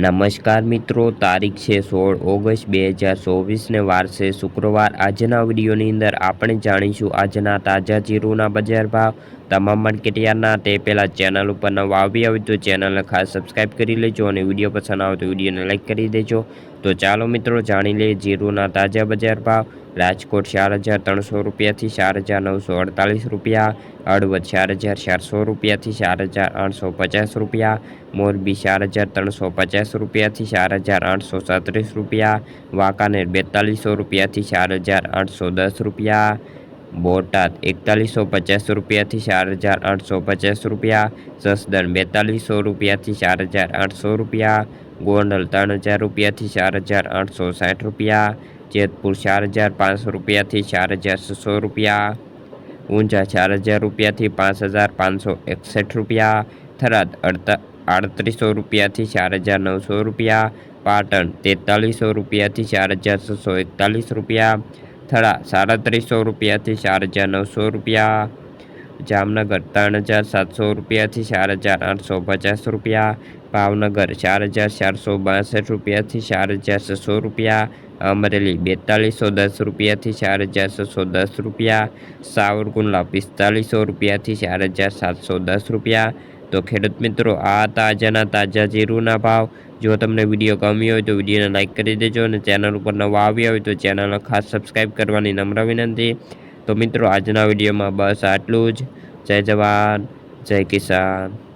નમસ્કાર મિત્રો, તારીખ છે સોળ ઓગસ્ટ બે હજાર ચોવીસને વાર છે શુક્રવાર. આજના વિડીયોની અંદર આપણે જાણીશું આજના તાજા જીરુના બજાર ભાવ તમામ માર્કેટયાર્ડના તે પહેલાં ચેનલ ઉપર નવા આવી હોય તો ચેનલને ખાસ સબસ્ક્રાઈબ કરી લેજો અને વીડિયો પસંદ આવે તો વિડીયોને લાઈક કરી દેજો. તો ચાલો મિત્રો જાણી લઈએ જીરુના તાજા બજાર ભાવ. રાજકોટ ચાર હજાર ત્રણસો રૂપિયાથી ચાર હજાર નવસો અડતાલીસ રૂપિયા. હળવદ ચાર હજાર ચારસો રૂપિયાથી ચાર હજાર આઠસો પચાસ રૂપિયા. મોરબી ચાર હજાર ત્રણસો પચાસ રૂપિયાથી ચાર હજાર આઠસો સાત્રીસ રૂપિયા. વાંકાનેર બેતાલીસો રૂપિયાથી ચાર હજાર આઠસો દસ રૂપિયા. બોટાદ એકતાલીસો પચાસ રૂપિયાથી ચાર હજાર આઠસો પચાસ રૂપિયા, જસદણ બેતાલીસો રૂપિયાથી ચાર હજાર આઠસો રૂપિયા, ગોંડલ ત્રણ હજાર રૂપિયાથી ચાર હજાર આઠસો સાઠ રૂપિયા, જેતપુર ચાર હજાર પાંચસો રૂપિયાથી ચાર હજાર છસો રૂપિયા, ઊંઝા ચાર હજાર રૂપિયાથી પાંચ હજાર પાંચસો એકસઠ રૂપિયા, થરાદ અડતા આડત્રીસો રૂપિયાથી ચાર હજાર નવસો રૂપિયા, પાટણ તેતાલીસો રૂપિયાથી ચાર હજાર છસો એકતાલીસ રૂપિયા થરા સાડત્રીસો રૂપિયાથી ચાર હજાર નવસો રૂપિયા. જામનગર ત્રણ હજાર સાતસો રૂપિયાથી ચાર હજાર આઠસો પચાસ રૂપિયા. ભાવનગર ચાર હજાર ચારસો બાસઠ રૂપિયાથી ચાર હજાર છસો રૂપિયા. અમરેલી બેતાલીસો દસ રૂપિયાથી ચાર હજાર છસો દસ રૂપિયા. સાવરકુંડલા પિસ્તાલીસો રૂપિયાથી ચાર હજાર સાતસો દસ રૂપિયા. તો ખેડૂત મિત્રો, આ તાજાના તાજા જીરુના ભાવ જો તમને વીડિયો ગમ્યો હોય તો વિડીયોને લાઇક કરી દેજો અને ચેનલ ઉપર નવા આવ્યા હોય તો ચેનલને ખાસ સબસ્ક્રાઈબ કરવાની નમ્ર વિનંતી. તો મિત્રો, આજના વિડીયોમાં બસ આટલું જ. જય જવાન, જય કિસાન.